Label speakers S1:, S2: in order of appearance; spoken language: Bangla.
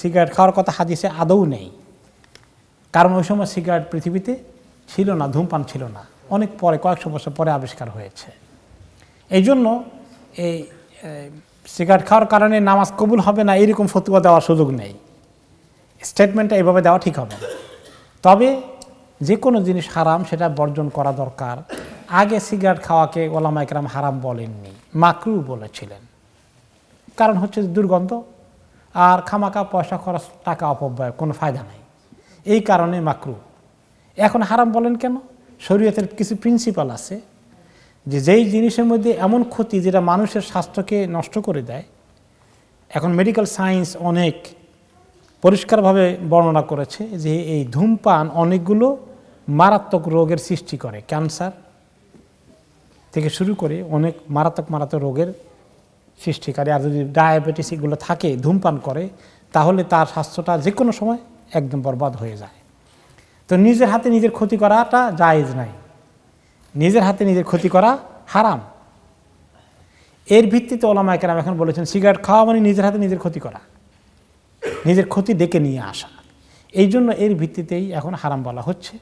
S1: সিগারেট খাওয়ার কথা হাদিসে আদৌ নেই। কারণ ওই সময় সিগারেট পৃথিবীতে ছিল না, ধূমপান ছিল না। অনেক পরে, কয়েকশো বছর পরে আবিষ্কার হয়েছে। এই জন্য এই সিগারেট খাওয়ার কারণে নামাজ কবুল হবে না এরকম ফতুয়া দেওয়ার সুযোগ নেই। স্টেটমেন্টটা এভাবে দেওয়া ঠিক হবে তবে যে কোনো জিনিস হারাম, সেটা বর্জন করা দরকার। আগে সিগারেট খাওয়াকে ওলামা একরাম হারাম বলেননি, মাকরু বলেছিলেন। কারণ হচ্ছে দুর্গন্ধ আর খামাকা পয়সা খরচ, টাকা অপব্যয়, কোনো ফায়দা নাই। এই কারণে মাকরু। এখন হারাম বলেন কেন? শরীয়তের কিছু প্রিন্সিপাল আছে যে যেই জিনিসের মধ্যে এমন ক্ষতি যেটা মানুষের স্বাস্থ্যকে নষ্ট করে দেয়, এখন মেডিকেল সায়েন্স অনেক পরিষ্কারভাবে বর্ণনা করেছে যে এই ধূমপান অনেকগুলো মারাত্মক রোগের সৃষ্টি করে, ক্যান্সার থেকে শুরু করে অনেক মারাত্মক মারাত্মক রোগের সৃষ্টিকারী। আর যদি ডায়াবেটিস এগুলো থাকে, ধূমপান করে, তাহলে তার স্বাস্থ্যটা যে কোনো সময় একদম বরবাদ হয়ে যায়। তো নিজের হাতে নিজের ক্ষতি করাটা জায়েজ নাই। নিজের হাতে নিজের ক্ষতি করা হারাম। এর ভিত্তিতে ওলামা একরাম এখন বলেছেন, সিগারেট খাওয়া মানে নিজের হাতে নিজের ক্ষতি করা। নিজের ক্ষতি ডেকে নিয়ে আসা। এই জন্য এর ভিত্তিতেই এখন হারাম বলা হচ্ছে।